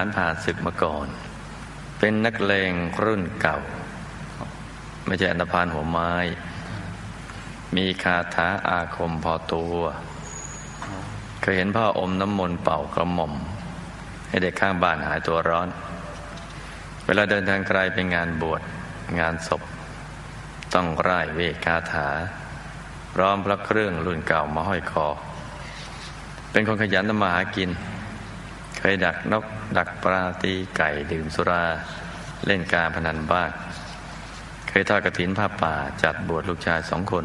ารผ่านศึกมาก่อน เป็นนักเลงรุ่นเก่า ไม่ใช่อันพาลหัวไม้ มีคาถาอาคมพอตัว เคยเห็นพ่ออมน้ำมนต์เป่ากระหม่อม ให้เด็กข้างบ้านหายตัวร้อน เวลาเดินทางไกลไปงานบวชงานศพ ต้องไร้เวกคาถา พร้อมพระเครื่องรุ่นเก่ามาห้อยคอ เป็นคนขยันทำมาหากิน เคยดักนก ดักปลาตีไก่ดื่มสุรา เล่นการพนันบ้างเคยทอดกระถินผ้าป่าจัดบวชลูกชายสองคน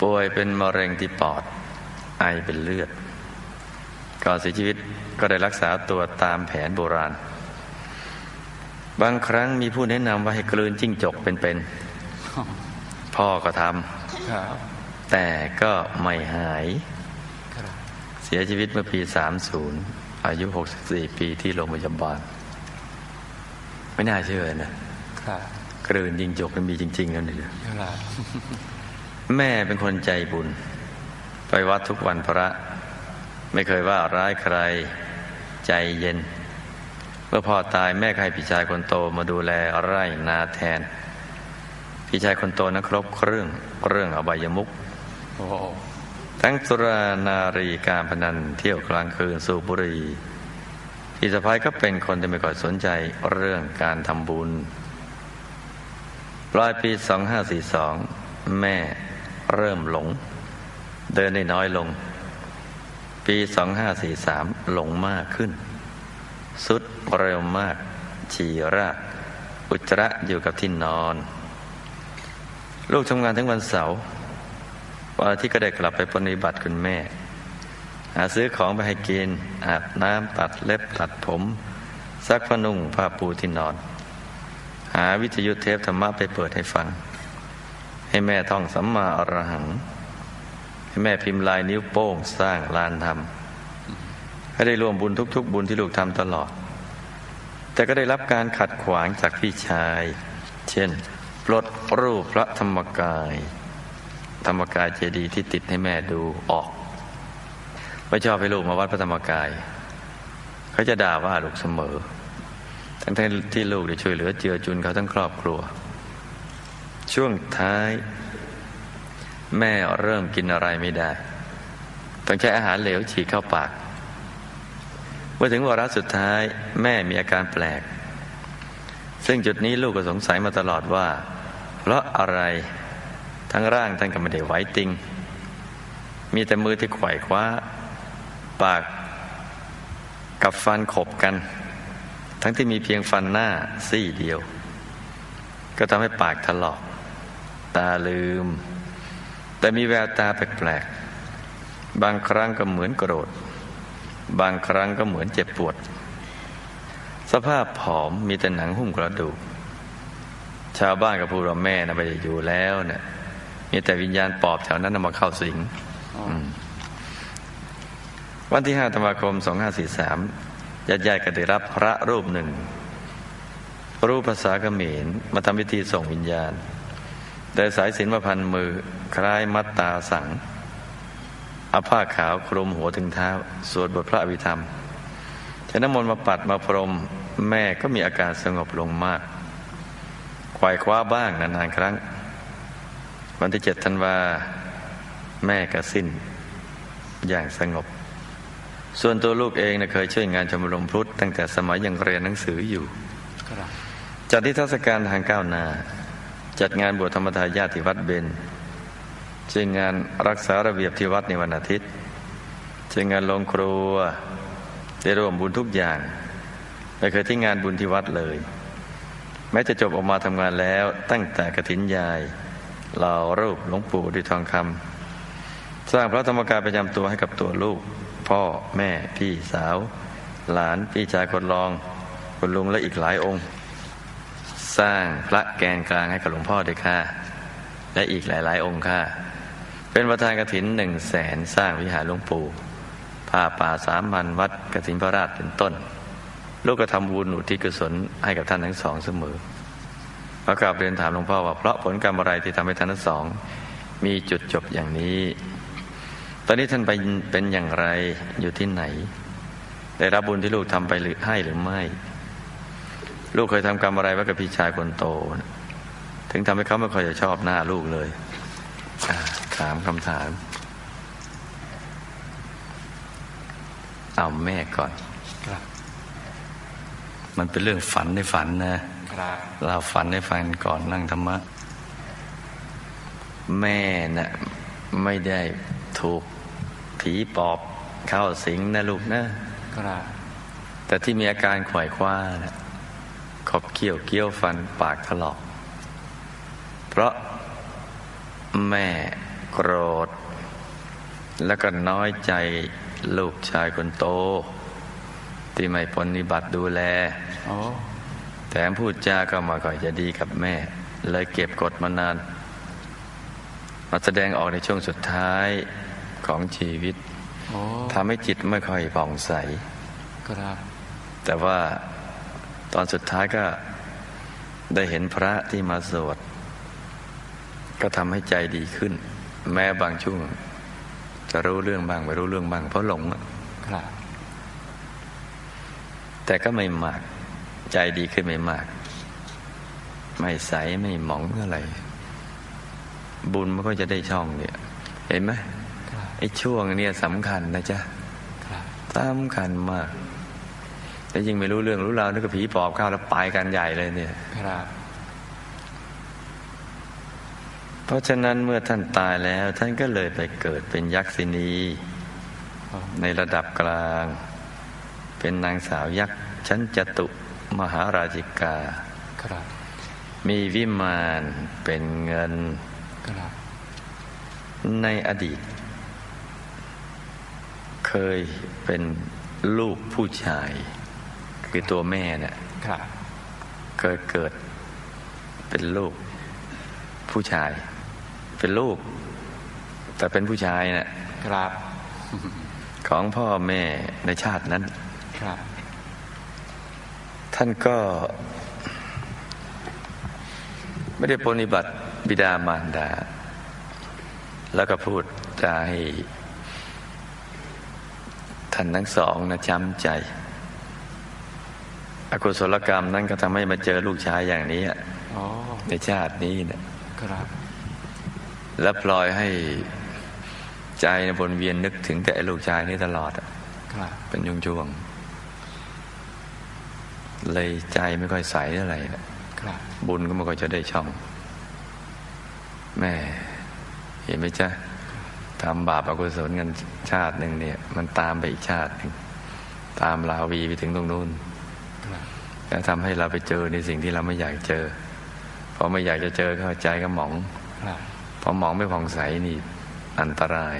ป่วยเป็นมะเร็งที่ปอด ไอเป็นเลือด ก่อนเสียชีวิตก็ได้รักษาตัวตามแผนโบราณ บางครั้งมีผู้แนะนำว่าให้กลืนจิ้งจกเป็นๆพ่อก็ทครับำแต่ก็ไม่หายครับ เสียชีวิตเมื่อปี 30 อายุ 64 ปีที่โรงพยาบาล ไม่น่าเชื่อนะครับกลืนยิงจกมันมีจริงๆนั่นเองครับแม่เป็นคนใจบุญ ไปวัดทุกวันพระ ไม่เคยว่าร้ายใคร ใจเย็น เมื่อพ่อตายแม่ก็ให้พี่ชายคนโตมาดูแลไร่นาแทน พี่ชายคนโตนะครบเครื่องเรื่องอบายมุกโอ้ ทั้งสุรานารีการพนันเที่ยวกลางคืนสูบบุหรีพี่สะพายก็เป็นคนที่ไม่ค่อยสนใจเรื่องการทำบุญปลายปี 2542 แม่เริ่มหลง เดินได้น้อยลง ปี 2543 หลงมากขึ้น สุดเร็วมาก ฉี่ราดอุจจระอยู่กับที่นอน ลูกทำงานทั้งวันเสาร์ วันอาทิตย์ก็ได้กลับไปปฏิบัติคุณแม่ หาซื้อของไปให้กิน อาบน้ำตัดเล็บตัดผมซักผ้านุ่งผ้าปูที่นอน หาวิทยุเทปธรรมะไปเปิดให้ฟัง ให้แม่ท่องสัมมาอรหัง ให้แม่พิมพ์ลายนิ้วโป้งสร้างลานธรรมให้ได้ร่วมบุญทุก ๆ บุญที่ลูกทำตลอด แต่ก็ได้รับการขัดขวางจากพี่ชาย เช่น ปลดรูปพระธรรมกาย ธรรมกายเจดีย์ที่ติดให้แม่ดูออกไม่ชอบให้ลูกมาวัดพระธรรมกาย เขาจะด่าว่าลูกเสมอ ทั้งที่ลูกได้ช่วยเหลือเจือจุนเขาทั้งครอบครัว ช่วงท้าย แม่เริ่มกินอะไรไม่ได้ ต้องใช้อาหารเหลวฉีกเข้าปาก เมื่อถึงวาระสุดท้ายแม่มีอาการแปลก ซึ่งจุดนี้ลูกก็สงสัยมาตลอดว่า เพราะอะไร ทั้งร่างท่านก็ไม่ได้ไหวติง มีแต่มือที่ไขว่คว้า ปากกับฟันขบกัน ทั้งที่มีเพียงฟันหน้าซี่เดียว ก็ทำให้ปากถลอก ตาลืม แต่มีแววตาแปลกๆ บางครั้งก็เหมือนโกรธ บางครั้งก็เหมือนเจ็บปวด สภาพผอมมีแต่หนังหุ้มกระดูกชาวบ้านก็พูดว่าแม่นะไปอยู่แล้วเนี่ย มีแต่วิญญาณปอบแถวนั้นนำมาเข้าสิงอืมวันที่5ธันวาคม2543ญาติญาติก็ได้รับพระรูปหนึ่ง รูปภาษาเขมรมาทำพิธีส่งวิญญาณได้สายสินมาพันมือคล้ายมัดตาสังเอาผ้าขาวคลุมหัวถึงเท้า สวดบทพระอภิธรรมใช้น้ำมนต์มาปัดมาพรม แม่ก็มีอาการสงบลงมากไขว่คว้าบ้างนานๆครั้ง วันที่เจ็ดธันวา แม่ก็สิ้น อย่างสงบ ส่วนตัวลูกเองนะเคยช่วยงานชมรมพุทธตั้งแต่สมัยยังเรียนหนังสืออยู่จัดที่ทศกาลทางก้าวหน้าจัดงานบวชธรรมทายาทที่วัดเบนช่วยงานรักษาระเบียบที่วัดในวันอาทิตย์ช่วยงานลงครัวได้ร่วมบุญทุกอย่างไม่เคยทิ้งงานบุญที่วัดเลย แม้จะจบออกมาทำงานแล้วตั้งแต่กระถินยาย เหล่ารูปหลวงปู่ด้วยทองคำสร้างพระธรรมกายประจำตัวให้กับตัวลูก พ่อแม่พี่สาว หลานพี่ชายคนรองคุณลุงและอีกหลายองค์ สร้างพระแกนกลางให้กับหลวงพ่อด้วยค่ะ และอีกหลาย ๆ องค์ค่ะ เป็นประธานกฐินหนึ่งแสนสร้างวิหารหลวงปู่ผ้าป่าสามพันวัดกฐินพระราชเป็นต้น ลูกก็ทำบุญอุทิศกุศลให้กับท่านทั้งสองเสมอ พระกราบเรียนถามหลวงพ่อว่าเพราะผลกรรมอะไรที่ทำให้ท่านทั้งสอง มีจุดจบอย่างนี้ ตอนนี้ท่านไปเป็นอย่างไรอยู่ที่ไหน ได้รับบุญที่ลูกทำไปหรือให้หรือไม่ ลูกเคยทำกรรมอะไรไว้กับพี่ชายคนโตนะถึงทำให้เขาไม่ค่อยจะชอบหน้าลูกเลยอ่าถามคำถามเอาแม่ก่อนครับมันเป็นเรื่องฝันในฝันนะ ครับเราฝันให้ฟังก่อนนั่งธรรมะ แม่น่ะไม่ได้ถูกผีปอบเข้าสิงนะลูกนะครับแต่ที่มีอาการขวายคว้านะขบเคี้ยวเกี้ยวฟันปากถลอก เพราะแม่โกรธ แล้วก็น้อยใจลูกชายคนโต ที่ไม่ปฏิบัติดูแลโอ้แถมพูดจาก็ไมาค่อยจะดีกับแม่ เลยเก็บกดมานาน มาแสดงออกในช่วงสุดท้ายของชีวิตโอ้ทำให้จิตไม่ค่อยผ่องใสครับแต่ว่าตอนสุดท้ายก็ได้เห็นพระที่มาสวด ก็ทำให้ใจดีขึ้น แม้บางช่วง จะรู้เรื่องบ้างไม่รู้เรื่องบ้างเพราะหลงอะครับแต่ก็ไม่มาก ใจดีขึ้นไม่มาก ไม่ใสไม่หมองอะไร บุญมันก็จะได้ช่องเนี่ย เห็นไหมครับไอ้ช่วงเนี้ยสำคัญนะจ๊ะครับสำคัญมากแต่ยิ่งไม่รู้เรื่องรู้ราวนึกว่าผีปอบเข้าแล้วไปกันใหญ่เลยเนี่ยครับเพราะฉะนั้นเมื่อท่านตายแล้ว ท่านก็เลยไปเกิดเป็นยักษินีโอ้ในระดับกลาง เป็นนางสาวยักษ์ชั้นจตุ มหาราชิกาครับมีวิมานเป็นเงินครับในอดีต เคยเป็นลูกผู้ชาย คือตัวแม่เนี่ยครับเคยเกิดเป็นลูกผู้ชาย เป็นลูก แต่เป็นผู้ชายเนะ่ยครับ ของพ่อแม่ในชาตินั้น ครับ ท่านก็ ไม่ได้ปฏิบัติบิดามารดา แล้วก็พูดจาให้ท่านทั้งสองนะช้ำใจ อกุศลกรรมนั้นก็ทำให้มาเจอลูกชายอย่างนี้อะโอ้ในชาตินี้เนี่ยครับ และปล่อยให้ใจนะวนเวียนนึกถึงแต่ไอ้ลูกชายนี้ตลอดอะครับเป็นช่วงๆ เลยใจไม่ค่อยใสเท่าไหร่นะครับบุญก็ไม่ค่อยจะได้ช่อง แม่ เห็นไหมจ๊ะทำบาปอกุศลกันชาติหนึ่งเนี่ย มันตามไปอีกชาติหนึ่งตามลาวีไปถึงตรงนู้นครับแล้วทำให้เราไปเจอในสิ่งที่เราไม่อยากเจอพอไม่อยากจะเจอเข้าใจก็หมองครับพอมองไม่ผ่องใสนี่อันตราย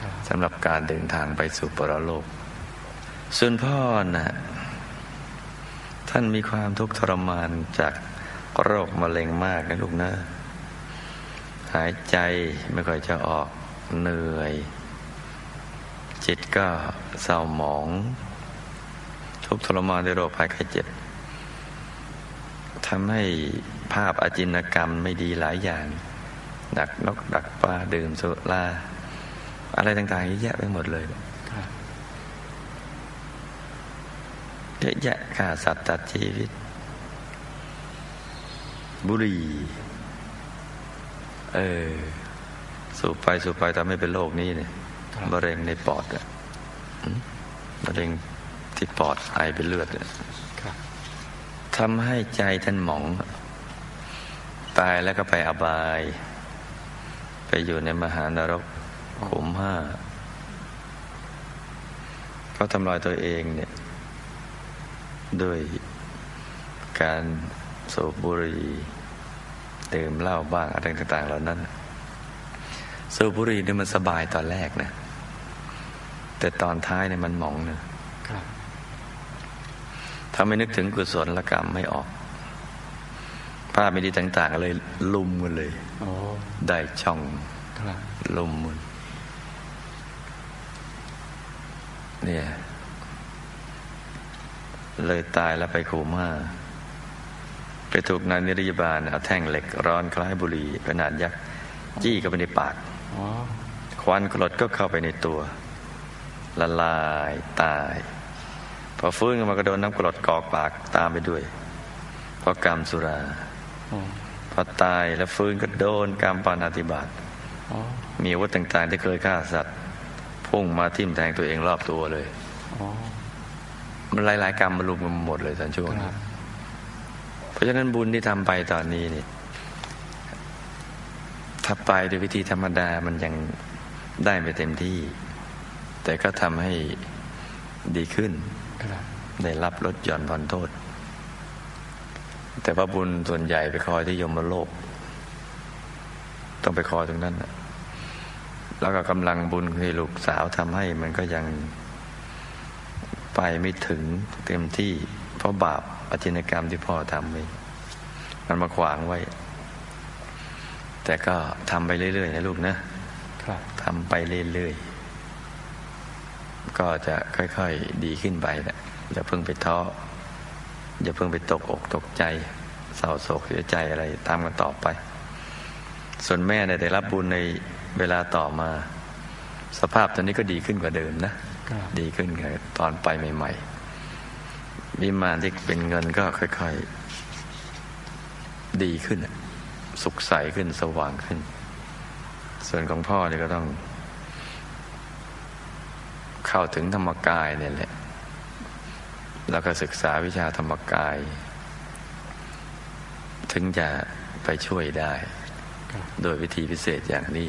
ครับสำหรับการเดินทางไปสู่ปรโลกส่วนพ่อน่ะ ท่านมีความทุกข์ทรมานจากโรคมะเร็งมากนะลูกนะ หายใจไม่ค่อยจะออกเหนื่อย จิตก็เศร้าหมอง ทุกข์ทรมานด้วยโรคภัยไข้เจ็บทำให้ภาพอาจินกรรมไม่ดีหลายอย่าง ดักนกดักปลาดื่มสุราอะไรต่างๆเยอะแยะไปหมดเลยครับ เยอะแยะฆ่าสัตว์ตัดชีวิต บุหรี่เออ สูบไปสูบไปทำให้เป็นโรคนี้เนี่ยครับมะเร็งในปอดอะอืมมะเร็งที่ปอดไอเป็นเลือดอะครับทำให้ใจท่านหมอง ตายแล้วก็ไปอบาย ไปอยู่ในมหานรกขุมห้าเขาทำลายตัวเองเนี่ย ด้วยการสูบบุหรี่ดื่มเหล้าบ้างอะไรต่าง ๆ เหล่านั้น สูบบุหรี่เนี่ยมันสบายตอนแรกนะ แต่ตอนท้ายเนี่ยมันหมองเนะครับถ้าไม่นึกถึงกุศลกรรมไม่ออกภาพไม่ดีต่าง ๆ เลยลุมกันเลยโอ้ได้ช่องครับลุมมันเนี่ย เลยตายแล้วไปขูม่าไปถูกนายนิรยาบาลเอาแท่งเหล็กร้อนคล้ายบุหรี่ขนาดยักษ์จี้เข้าไปในปากโอ้ควันกรดก็เข้าไปในตัว ละลายตาย พอฟื้นขึ้นมาก็โดนน้ำกรดกอกปากตามไปด้วย เพราะกรรมสุราอ๋อพอตายแล้วฟื้นก็โดนกรรมปานาติบาตอ๋อมีอาวุธต่างๆที่เคยฆ่าสัตว์ พุ่งมาทิ่มแทงตัวเองรอบตัวเลยอ๋อ มันหลายๆกรรมมารวมกันหมดเลยสันช่วงคนี้รับเพราะฉะนั้นบุญที่ทำไปตอนนี้นี่ถ้าไปโดยวิธีธรรมดามันยังได้ไม่เต็มที่ แต่ก็ทำให้ดีขึ้นครับได้รับลดหย่อนผ่อนโทษ แต่ว่าบุญส่วนใหญ่ไปคอยที่ยมโลก ต้องไปคอยตรงนั้นน่ะแล้วก็กำลังบุญที่ลูกสาวทำให้มันก็ยัง ไปไม่ถึงเต็มที่ เพราะบาปอจินกรรมที่พ่อทำไว้มันมาขวางไว้ แต่ก็ทำไปเรื่อยๆนะลูกนะครับทำไปเรื่อยๆก็จะค่อยๆดีขึ้นไปนะอย่าเพิ่งไปท้ออย่าเพิ่งไปตกอกตกใจเศร้าโศกเสียใจอะไรตามกันต่อไป ส่วนแม่เนี่ยได้รับบุญในเวลาต่อมา สภาพตอนนี้ก็ดีขึ้นกว่าเดิมนะครับ ดีขึ้นกว่าตอนไปใหม่ ๆ วิมานที่เป็นเงินก็ค่อยๆ ดีขึ้นน่ะสุขใสขึ้นสว่างขึ้น ส่วนของพ่อนี่ก็ต้อง เข้าถึงธรรมกายเนี่ยแหละ แล้วก็ศึกษาวิชาธรรมกาย ถึงจะไปช่วยได้ครับโดยวิธีพิเศษอย่างนี้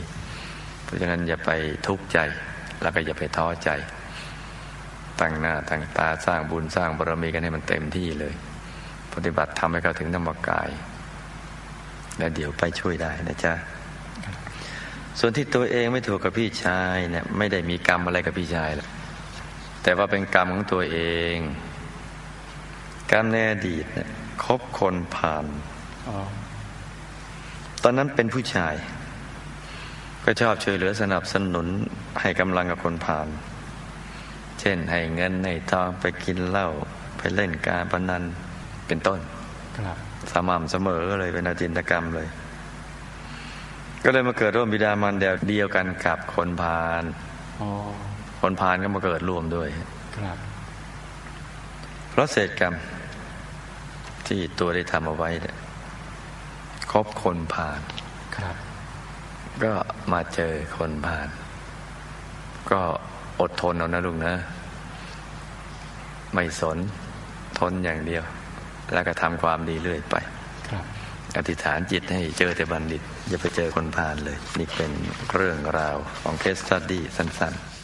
เพราะฉะนั้นอย่าไปทุกข์ใจ แล้วก็อย่าไปท้อใจ ตั้งหน้าตั้งตาสร้างบุญสร้างบารมีกันให้มันเต็มที่เลย ปฏิบัติทำให้เขาถึงธรรมกาย แล้วเดี๋ยวไปช่วยได้นะจ๊ะส่วนที่ตัวเองไม่ถูกกับพี่ชายเนี่ยไม่ได้มีกรรมอะไรกับพี่ชายหรอกแต่ว่าเป็นกรรมของตัวเองกรรมในอดีตเนี่ยคบคนผ่านอตอนนั้นเป็นผู้ชาย ก็ชอบช่วยเหลือสนับสนุนให้กำลังกับคนผ่าน เช่นให้เงินให้ทองไปกินเหล้าไปเล่นการพนันเป็นต้นครับสม่ำเสมอเลยเป็นอาจินตกรรมเลย ก็เลยมาเกิดร่วมบิดามารดาเดียวกันกับคนพาลอ๋อคนพาลก็มาเกิดร่วมด้วยครับเพราะเศษกรรม ที่ตัวได้ทำเอาไว้เนี่ยคบคนพาลครับก็มาเจอคนผ่านก็ อดทนเอานะลุงนะ ไม่สนทนอย่างเดียว แล้วก็ทำความดีเรื่อยไปครับอธิษฐานจิตให้เจอแต่บัณฑิต อย่าไปเจอคนผ่านเลย นี่เป็นเรื่องราวของเคสตัดดี้สั้น ๆ